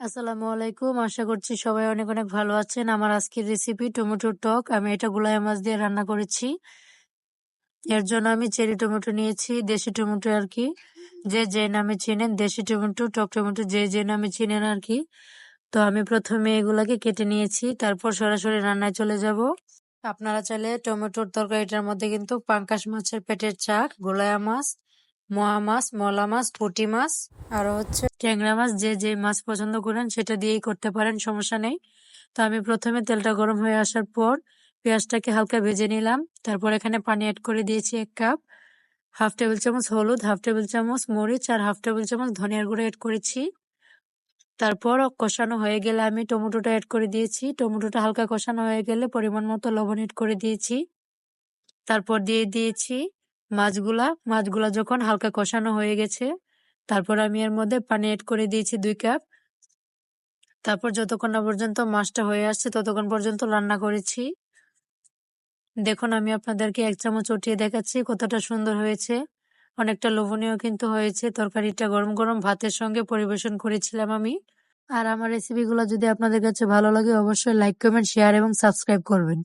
আসসালামু আলাইকুম। আশা করছি সবাই অনেক অনেক ভালো আছেন। আমার আজকের রেসিপি টমেটোর টক। আমি এটা গুলাই মাছ দিয়ে রান্না করেছি। এর জন্য আমি চেরি টমেটো নিয়েছি, দেশি টমেটো আর কি। যে যে নামে চিনেন, দেশি টমেটো, টক টমেটো, যে যে নামে চিনেন আর কি। তো আমি প্রথমে এগুলাকে কেটে নিয়েছি, তারপর সরাসরি রান্নায় চলে যাব। আপনারা চাইলে টমেটোর তরকারিটার মধ্যে কিন্তু পাঙ্কাশ মাছের পেটের চাক, গোলায়া মাছ মোয়া মাছ মলা মাছ পুঁটি মাছ, আর হচ্ছে ট্যাংরা মাছ, যে যে মাছ পছন্দ করেন সেটা দিয়েই করতে পারেন, সমস্যা নেই। তো আমি প্রথমে তেলটা গরম হয়ে আসার পর পেঁয়াজটাকে হালকা ভেজে নিলাম। তারপর এখানে পানি অ্যাড করে দিয়েছি এক কাপ। হাফ টেবিল চামচ হলুদ, হাফ টেবিল চামচ মরিচ আর হাফ টেবিল চামচ ধনিয়ার গুঁড়ো অ্যাড করেছি। তারপর কষানো হয়ে গেলে আমি টমেটোটা অ্যাড করে দিয়েছি। টমেটোটা হালকা কষানো হয়ে গেলে পরিমাণ মতো লবণ অ্যাড করে দিয়েছি। তারপর দিয়ে দিয়েছি মাছগুলা মাছগুলা যখন হালকা কষানো হয়ে গেছে, তারপর আমি এর মধ্যে পানি এড করে দিয়েছি দুই কাপ তারপর যতক্ষণ না পর্যন্ত মাছটা হয়ে আসছে, ততক্ষণ পর্যন্ত রান্না করেছি। দেখুন, আমি আপনাদেরকে এক চামচ উঠিয়ে দেখাচ্ছি কতটা সুন্দর হয়েছে। অনেকটা লোভনীয় কিন্তু হয়েছে। তরকারিটা গরম গরম ভাতের সঙ্গে পরিবেশন করেছিলাম আমি। আর আমার রেসিপিগুলো যদি আপনাদের কাছে ভালো লাগে, অবশ্যই লাইক কমেন্ট শেয়ার এবং সাবস্ক্রাইব করবেন।